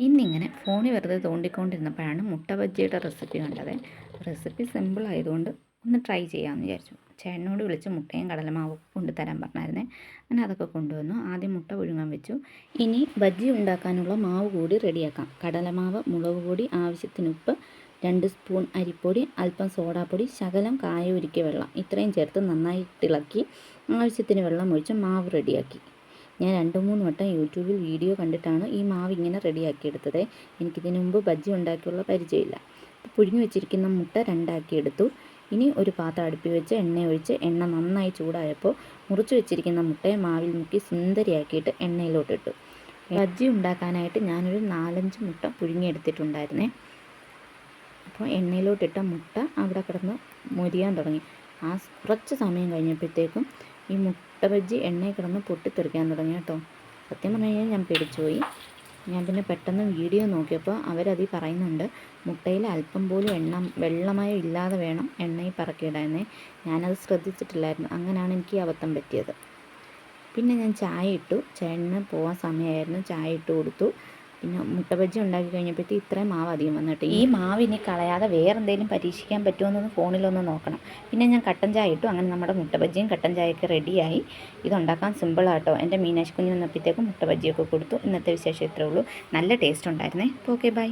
ഇന്നിങ്ങനെ ഫോണിൽ വെറുതെ തോണ്ടിക്കൊണ്ടിരുന്നപ്പോഴാണ് മുട്ട ബജ്ജിയുടെ റെസിപ്പി കണ്ടത്. റെസിപ്പി സിമ്പിൾ ആയതുകൊണ്ട് ഒന്ന് ട്രൈ ചെയ്യാമെന്ന് വിചാരിച്ചു. ചേട്ടനോട് വിളിച്ച് മുട്ടയും കടലമാവും കൊണ്ടുതരാൻ പറഞ്ഞായിരുന്നേ. അങ്ങനെ അതൊക്കെ കൊണ്ടുവന്നു. ആദ്യം മുട്ട പുഴുങ്ങാൻ വെച്ചു. ഇനി ബജ്ജി ഉണ്ടാക്കാനുള്ള മാവ് കൂടി റെഡിയാക്കാം കടലമാവ് മുളക് പൊടി ആവശ്യത്തിന് ഉപ്പ് രണ്ട് സ്പൂൺ അരിപ്പൊടി അല്പം സോഡാപ്പൊടി ശകലം കായ ഉരുക്കിയ വെള്ളം. ഇത്രയും ചേർത്ത് നന്നായി ഇളക്കി ആവശ്യത്തിന് വെള്ളം ഒഴിച്ച് മാവ് റെഡിയാക്കി ഞാൻ രണ്ട് മൂന്ന് വട്ടം യൂട്യൂബിൽ വീഡിയോ കണ്ടിട്ടാണ് ഈ മാവ് ഇങ്ങനെ റെഡിയാക്കിയെടുത്തത്. എനിക്കിതിനു മുമ്പ് ബജ്ജി ഉണ്ടാക്കിയുള്ള പരിചയമില്ല. പുഴുങ്ങി വെച്ചിരിക്കുന്ന മുട്ട രണ്ടാക്കി എടുത്തു ഇനി ഒരു പാത്രം അടുപ്പി വെച്ച് എണ്ണ ഒഴിച്ച് എണ്ണ നന്നായി ചൂടായപ്പോൾ മുറിച്ചു വെച്ചിരിക്കുന്ന മുട്ടയെ മാവിൽ മുക്കി സുന്ദരിയാക്കിയിട്ട് എണ്ണയിലോട്ടിട്ടു. ബജ്ജി ഉണ്ടാക്കാനായിട്ട് ഞാനൊരു നാലഞ്ച് മുട്ട പുഴുങ്ങിയെടുത്തിട്ടുണ്ടായിരുന്നേ. അപ്പോൾ എണ്ണയിലോട്ടിട്ട മുട്ട അവിടെ കിടന്ന് മൊരിയാൻ തുടങ്ങി. ആ കുറച്ച് സമയം കഴിഞ്ഞപ്പോഴത്തേക്കും ഈ മുട്ട ബജ്ജി എണ്ണയിൽ കിടന്ന് പൊട്ടിത്തെറിക്കാൻ തുടങ്ങി കേട്ടോ. സത്യം പറഞ്ഞു കഴിഞ്ഞാൽ ഞാൻ പേടിച്ചുപോയി. ഞാൻ പിന്നെ പെട്ടെന്ന് വീഡിയോ നോക്കിയപ്പോൾ അവരതിൽ പറയുന്നുണ്ട് മുട്ടയിൽ അല്പം പോലും എണ്ണ വെള്ളമയം ഇല്ലാതെ വേണം എണ്ണയിൽ പറക്കിയിടാനേ. ഞാനത് ശ്രദ്ധിച്ചിട്ടില്ലായിരുന്നു. അങ്ങനെയാണ് എനിക്ക് ഈ അബദ്ധം പറ്റിയത്. പിന്നെ ഞാൻ ചായ ഇട്ടു. ചേട്ടന് പോകാൻ സമയമായിരുന്നു. ചായ ഇട്ട് കൊടുത്തു. പിന്നെ മുട്ട ബജ്ജി ഉണ്ടാക്കി കഴിഞ്ഞപ്പോഴത്തേക്ക് ഇത്രയും മാവ് അധികം വന്നിട്ട്. ഈ മാവ് ഇനി കളയാതെ വേറെ എന്തെങ്കിലും പരീക്ഷിക്കാൻ പറ്റുമോ ഫോണിലൊന്ന് നോക്കണം. പിന്നെ ഞാൻ കട്ടൻ ചായ ഇട്ടു. അങ്ങനെ നമ്മുടെ മുട്ട ബജ്ജിയും കട്ടൻ ചായയൊക്കെ റെഡിയായി. ഇതുണ്ടാക്കാൻ സിമ്പിളാട്ടോ എന്റെ മീനാശ് കുഞ്ഞ് വന്നപ്പോഴത്തേക്കും മുട്ട ബജ്ജിയൊക്കെ കൊടുത്തു. ഇന്നത്തെ വിശേഷം ഇത്രേ ഉള്ളൂ. നല്ല ടേസ്റ്റ് ഉണ്ടായിരുന്നേ. Okay bye